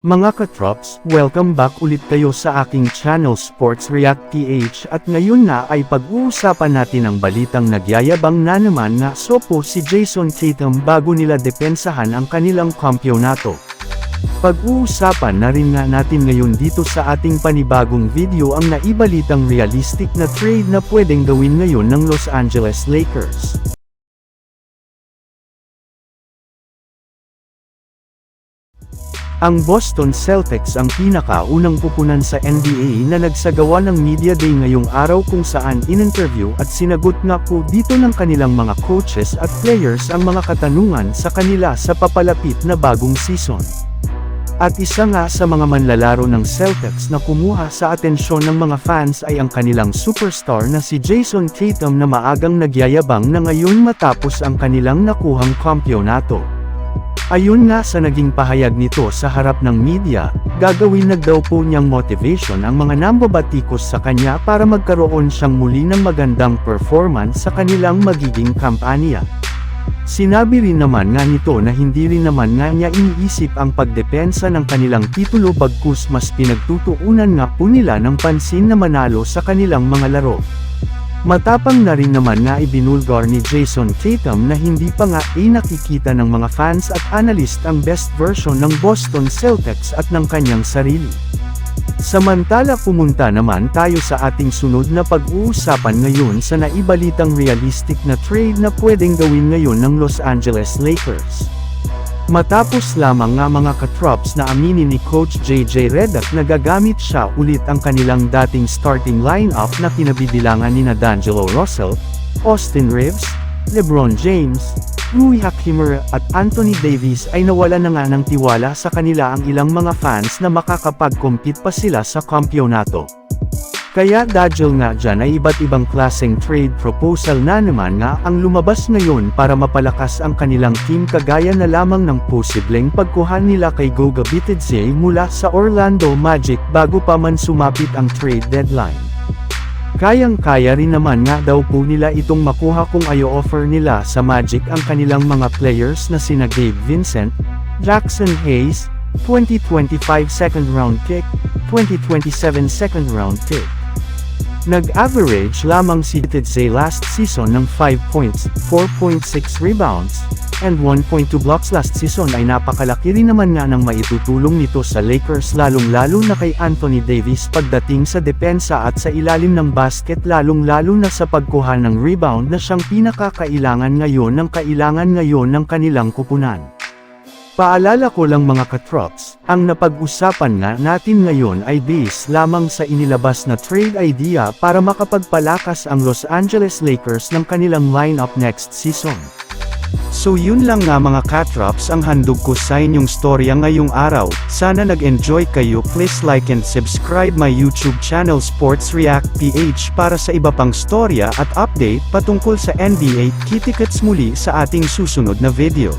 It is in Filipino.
Mga katrops, welcome back ulit kayo sa aking channel Sports React PH at ngayon na ay pag-uusapan natin ang balitang nagyayabang na naman na sopo si Jason Tatum bago nila depensahan ang kanilang kampyonato. Pag-uusapan na rin nga natin ngayon dito sa ating panibagong video ang naibalitang realistic na trade na pwedeng gawin ngayon ng Los Angeles Lakers. Ang Boston Celtics ang pinakaunang pupunan sa NBA na nagsagawa ng media day ngayong araw kung saan in-interview at sinagot nga po dito ng kanilang mga coaches at players ang mga katanungan sa kanila sa papalapit na bagong season. At isa nga sa mga manlalaro ng Celtics na kumuha sa atensyon ng mga fans ay ang kanilang superstar na si Jason Tatum na maagang nagyayabang na ngayon matapos ang kanilang nakuhang kampyonato. Ayun nga sa naging pahayag nito sa harap ng media, gagawin na daw po niyang motivation ang mga nambabatikos sa kanya para magkaroon siyang muli ng magandang performance sa kanilang magiging kampanya. Sinabi rin naman nga nito na hindi rin naman nga niya iniisip ang pagdepensa ng kanilang titulo bagkus mas pinagtutuunan nga po nila ng pansin na manalo sa kanilang mga laro. Matapang na rin naman nga ibinulgar ni Jason Tatum na hindi pa nga ay nakikita ng mga fans at analyst ang best version ng Boston Celtics at ng kanyang sarili. Samantala pumunta naman tayo sa ating sunod na pag-uusapan ngayon sa naibalitang realistic na trade na pwedeng gawin ngayon ng Los Angeles Lakers. Matapos lamang nga mga katrops na aminin ni Coach JJ Redick na gagamit siya ulit ang kanilang dating starting lineup na kinabibilangan ni D'Angelo Russell, Austin Reeves, LeBron James, Rui Hachimura at Anthony Davis ay nawala na nga ng tiwala sa kanila ang ilang mga fans na makakapag-compete pa sila sa kampyonato. Kaya dahil nga dyan ay iba't ibang klaseng trade proposal na naman nga ang lumabas ngayon para mapalakas ang kanilang team kagaya na lamang ng posibleng pagkuhan nila kay Goga Bitadze mula sa Orlando Magic bago pa man sumapit ang trade deadline. Kayang-kaya rin naman nga daw po nila itong makuha kung ayo offer nila sa Magic ang kanilang mga players na sina Gabe Vincent, Jackson Hayes, 2025 second round pick, 2027 second round pick. Nag-average lamang si Tedze last season ng 5 points, 4.6 rebounds, and 1.2 blocks last season ay napakalaki rin naman nga ng maitutulong nito sa Lakers lalong-lalo na kay Anthony Davis pagdating sa depensa at sa ilalim ng basket lalong-lalo na sa pagkuha ng rebound na siyang pinakakailangan ngayon ng kailangan ngayon ng kanilang kupunan. Paalala ko lang mga katrops, ang napag-usapan nga natin ngayon ay base lamang sa inilabas na trade idea para makapagpalakas ang Los Angeles Lakers ng kanilang lineup next season. So yun lang nga mga katrops ang handog ko sa inyong storya ngayong araw, sana nag-enjoy kayo please like and subscribe my YouTube channel Sports React PH para sa iba pang storya at update patungkol sa NBA, kitikets muli sa ating susunod na video.